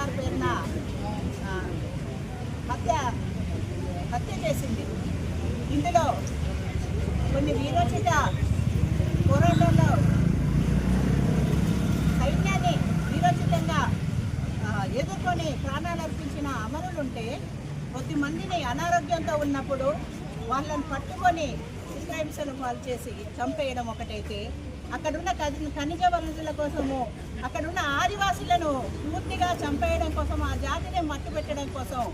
గారి పేరున హత్య హత్య చేసింది. ఇందులో కొన్ని వీరోచిత పోరాటంలో సైన్యాన్ని వీరోచితంగా ఎదుర్కొని ప్రాణాలు అర్పించిన అమరులుంటే కొద్ది మందిని అనారోగ్యంతో ఉన్నప్పుడు వాళ్ళని పట్టుకొని చిత్రహింసలు పాల్చేసి చంపేయడం ఒకటైతే అక్కడున్న ఖనిజ వనరుల కోసము అక్కడున్న ఆదివాసులను పూర్తిగా చంపేయడం కోసం ఆ జాతిని మట్టు పెట్టడం కోసం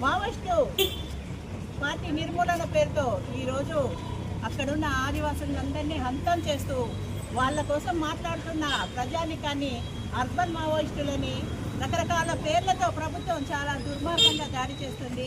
మావోయిస్టు పార్టీ నిర్మూలన పేరుతో ఈరోజు అక్కడున్న ఆదివాసులందరినీ హంతం చేస్తూ వాళ్ళ కోసం మాట్లాడుతున్న ప్రజానికాన్ని అర్బన్ మావోయిస్టులని రకరకాల పేర్లతో ప్రభుత్వం చాలా దుర్మార్గంగా దాడి చేస్తుంది.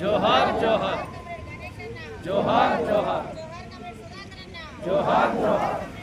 జోహార్ జోహార్! జోహార్ జోహార్ జోహార్! జోహార్